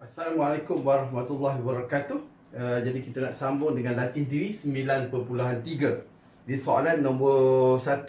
Assalamualaikum warahmatullahi wabarakatuh. Uh, jadi kita nak sambung dengan latih diri 9.3. Di soalan nombor 1,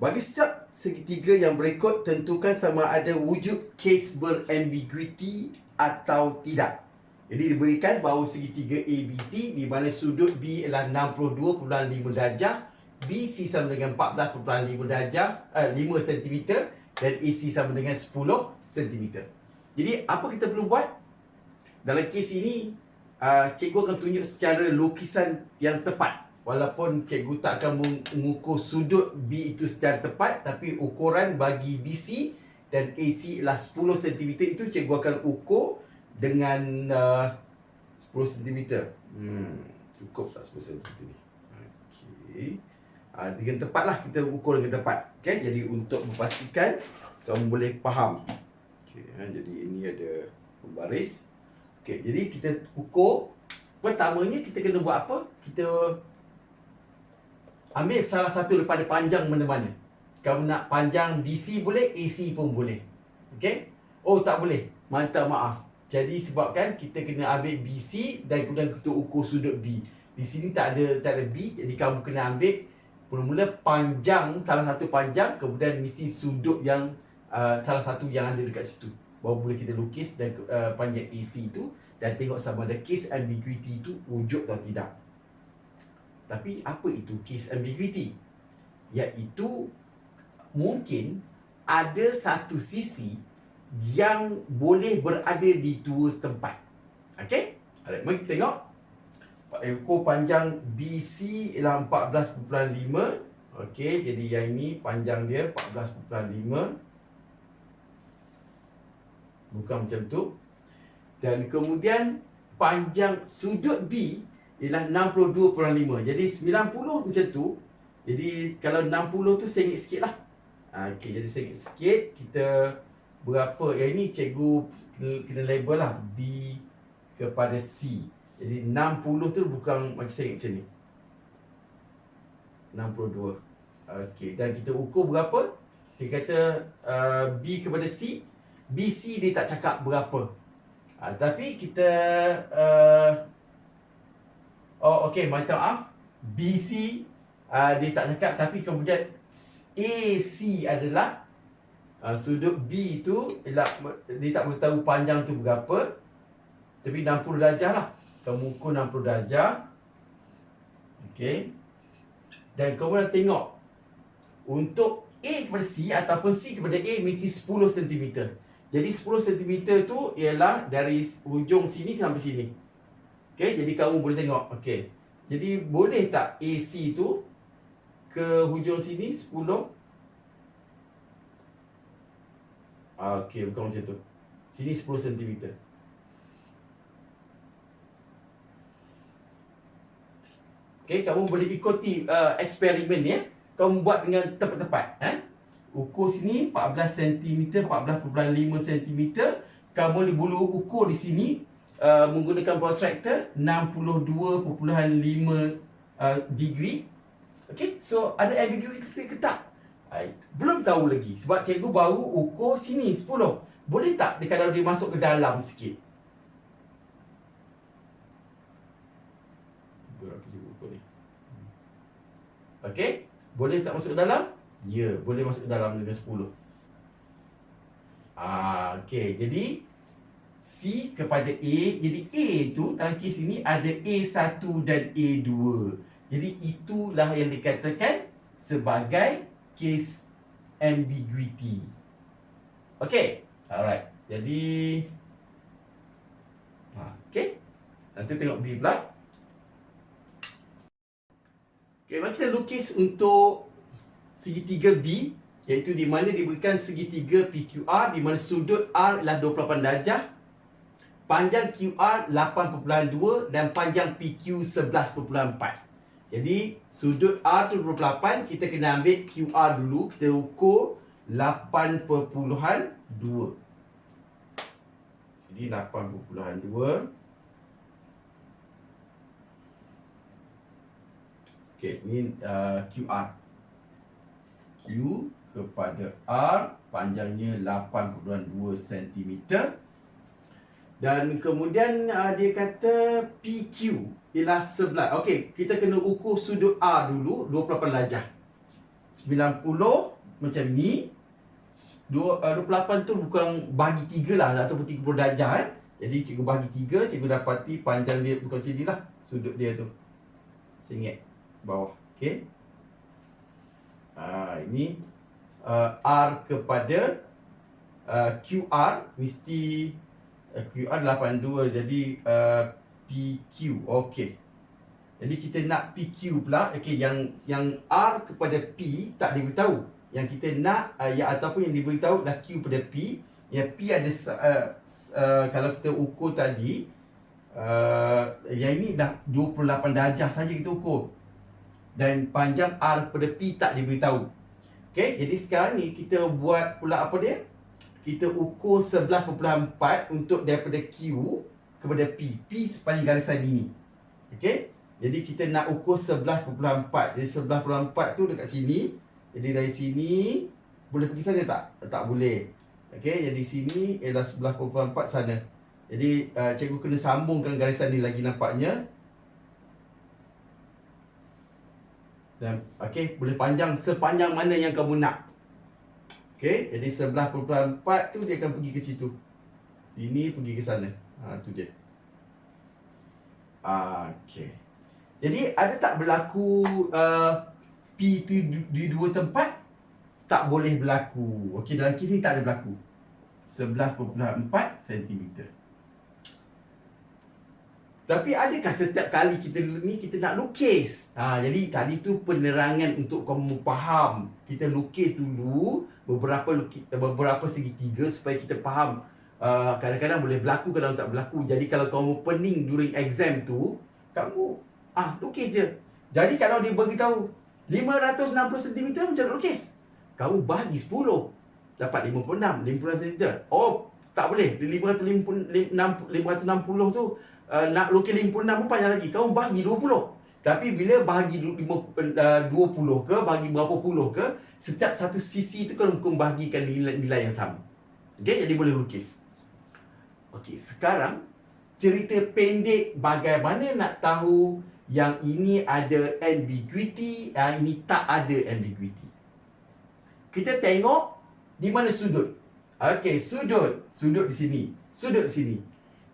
bagi setiap segitiga yang berikut tentukan sama ada wujud case berambiguity atau tidak. Jadi diberikan bahawa segitiga ABC di mana sudut B ialah 62.5 darjah, BC sama dengan 14.5 darjah, uh, 5 cm dan AC sama dengan 10 cm. Jadi apa kita perlu buat? Dalam kes ini, uh, cikgu akan tunjuk secara lukisan yang tepat. Walaupun cikgu tak akan mengukur sudut B itu secara tepat, tapi ukuran bagi BC dan AC ialah 10 cm itu cikgu akan ukur dengan uh, 10 cm. Hmm, cukup tak 10 cm ni? Okey. Uh, dengan tepatlah kita ukur dengan tepat. Okay? Jadi untuk memastikan kamu boleh faham. Okay, ha, jadi ini ada baris. Okay, jadi kita ukur. Pertamanya kita kena buat apa? Kita ambil salah satu daripada panjang mana-mana. Kamu nak panjang DC boleh, AC pun boleh. Okay? Oh tak boleh. Mantap maaf. Jadi sebabkan kita kena ambil BC dan kemudian kita ukur sudut B. Di sini tak ada tak ada B, jadi kamu kena ambil mula-mula panjang salah satu panjang kemudian mesti sudut yang uh, salah satu yang ada dekat situ. Baru boleh kita lukis dan uh, panjang AC tu dan tengok sama ada case ambiguity tu wujud atau tidak. Tapi apa itu case ambiguity? Iaitu mungkin ada satu sisi yang boleh berada di dua tempat. Okey? Alright, mari kita tengok. Ekor panjang BC ialah 14.5. Okey, jadi yang ini panjang dia 14.5 bukan macam tu. Dan kemudian panjang sudut B ialah 62.5 jadi 90 macam tu. Jadi kalau 60 tu sengit sikit lah. Ha, okay, jadi sengit sikit. Kita berapa? Yang ini cikgu kena, label lah. B kepada C. Jadi 60 tu bukan macam sengit macam ni. 62 Okey, dan kita ukur berapa? Kita kata uh, B kepada C BC dia tak cakap berapa. Ha, tapi kita uh, Oh okey, minta maaf. BC uh, dia tak cakap tapi kemudian AC adalah uh, sudut B tu ialah dia tak beritahu panjang tu berapa. Tapi 60 darjah lah. Kamu ukur 60 darjah. Okey. Dan kemudian tengok untuk A kepada C ataupun C kepada A mesti 10 cm. Jadi 10 cm tu ialah dari hujung sini sampai sini. Okey, jadi kamu boleh tengok. Okey. Jadi boleh tak AC tu ke hujung sini 10? Ah, okey, bukan macam tu. Sini 10 cm. Okey, kamu boleh ikuti uh, eksperimen ya. Kamu buat dengan tepat-tepat, eh? Ukur sini 14 cm 14.5 cm kamu boleh bulu ukur di sini uh, menggunakan protractor 62.5 uh, degree. Okey so ada ambiguity ke tak? I, belum tahu lagi sebab cikgu baru ukur sini 10 boleh tak dia kalau dia masuk ke dalam sikit? Okey, boleh tak masuk ke dalam? Ya, boleh masuk ke dalam dengan 10. Ah, okey. Jadi C kepada A. Jadi A tu dalam kes ini ada A1 dan A2. Jadi itulah yang dikatakan sebagai case ambiguity. Okey. Alright. Jadi ha. Nanti tengok B pula. Okey, mari kita lukis untuk segitiga B iaitu di mana diberikan segitiga PQR di mana sudut R adalah 28 darjah panjang QR 8.2 dan panjang PQ 11.4 jadi sudut R tu 28 kita kena ambil QR dulu kita ukur 8.2 jadi 8.2 Okay, ini uh, QR Q kepada R panjangnya 8.2 cm Dan kemudian uh, dia kata PQ ialah sebelah. Okey, kita kena ukur sudut A dulu 28 darjah. 90 macam ni. Dua, uh, 28 tu bukan bagi 3 lah ataupun 30 darjah eh. Jadi cikgu bagi 3, cikgu dapati panjang dia bukan macam ni lah sudut dia tu. Sengit bawah. Okey. Uh, ini uh, R kepada uh, QR mesti uh, QR 82 jadi uh, PQ okey. Jadi kita nak PQ pula okey yang yang R kepada P tak diberitahu. Yang kita nak uh, ya ataupun yang diberitahu dah Q kepada P. Yang P ada uh, uh, kalau kita ukur tadi uh, yang ini dah 28 darjah saja kita ukur dan panjang R kepada P tak diberitahu okey jadi sekarang ni kita buat pula apa dia kita ukur 11.4 untuk daripada Q kepada P. P sepanjang garisan ini. Okey? Jadi kita nak ukur 11.4. Jadi 11.4 tu dekat sini. Jadi dari sini boleh pergi sana tak? Tak boleh. Okey, jadi sini ialah 11.4 sana. Jadi uh, cikgu kena sambungkan garisan ni lagi nampaknya. Dan okey, boleh panjang sepanjang mana yang kamu nak. Okey, jadi sebelah perpuluhan 4 tu dia akan pergi ke situ. Sini pergi ke sana. Ha tu dia. Ah, okey. Jadi ada tak berlaku uh, P tu di dua tempat? Tak boleh berlaku. Okey, dalam kes ni tak ada berlaku. 11.4 cm. Tapi adakah setiap kali kita ni kita nak lukis? Ha, jadi tadi tu penerangan untuk kamu faham. Kita lukis dulu beberapa lukis, beberapa segitiga supaya kita faham. Uh, kadang-kadang boleh berlaku, kadang tak berlaku. Jadi kalau kamu pening during exam tu, kamu ah lukis je. Jadi kalau dia beritahu 560 cm macam lukis. Kamu bagi 10. Dapat 56, 56 cm. Oh, tak boleh. 550, 560 tu uh, nak lukis 56 pun panjang lagi. Kamu bagi 20. Tapi bila bahagi 20 uh, ke, bagi berapa puluh ke, setiap satu sisi tu kamu kau bahagikan nilai-nilai yang sama. Okay, jadi boleh lukis. Okey, sekarang cerita pendek bagaimana nak tahu yang ini ada ambiguity, yang ini tak ada ambiguity. Kita tengok di mana sudut. Okey, sudut. Sudut di sini. Sudut di sini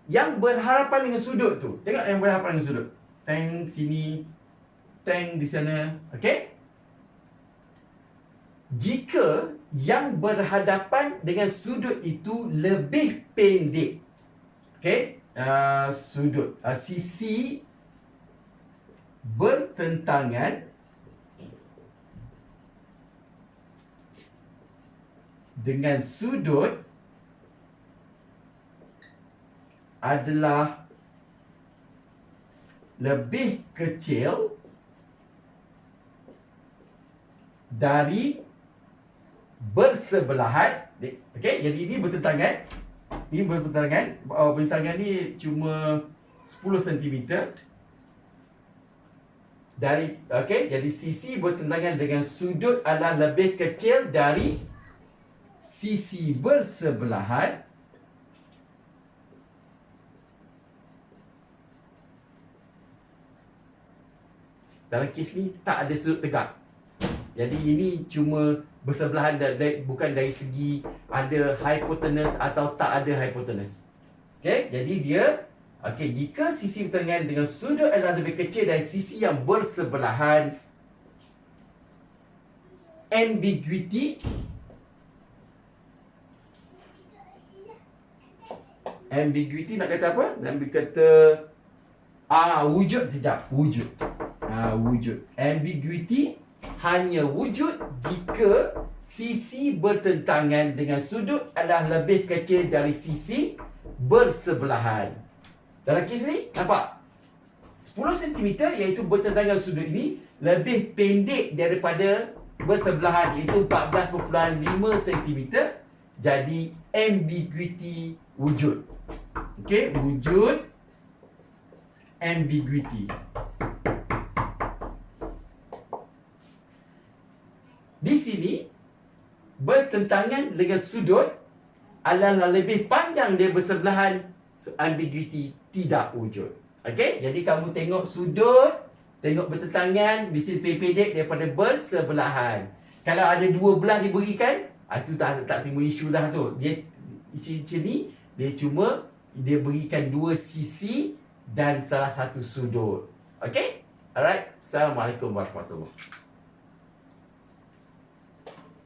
yang berharapan dengan sudut tu. Tengok yang berharapan dengan sudut. Tank sini, tank di sana. Okey? Jika yang berhadapan dengan sudut itu lebih pendek. Okey? Uh, sudut uh, sisi bertentangan dengan sudut adalah lebih kecil dari bersebelahan. Okey jadi ini bertentangan. Ini bertentangan. Uh, bertentangan ni cuma 10 cm dari okey jadi sisi bertentangan dengan sudut adalah lebih kecil dari sisi bersebelahan Dalam kes ni tak ada sudut tegak. Jadi ini cuma bersebelahan dari, bukan dari segi ada hypotenuse atau tak ada hypotenuse. Okey, jadi dia okey jika sisi bertentangan dengan sudut adalah lebih kecil dari sisi yang bersebelahan ambiguity ambiguity nak kata apa? Nak kata ah wujud tidak wujud ha, wujud. Ambiguity hanya wujud jika sisi bertentangan dengan sudut adalah lebih kecil dari sisi bersebelahan. Dalam kes ni, nampak? 10 cm iaitu bertentangan sudut ini lebih pendek daripada bersebelahan iaitu 14.5 cm. Jadi ambiguity wujud. Okey, wujud ambiguity. Di sini bertentangan dengan sudut adalah lebih panjang dia bersebelahan So, ambiguity tidak wujud. Okey, jadi kamu tengok sudut, tengok bertentangan, mesti lebih pendek daripada bersebelahan. Kalau ada dua belah diberikan, ah, tu tak tak timbul isu dah tu. Dia isi macam ni, dia cuma dia berikan dua sisi dan salah satu sudut. Okey? Alright. Assalamualaikum warahmatullahi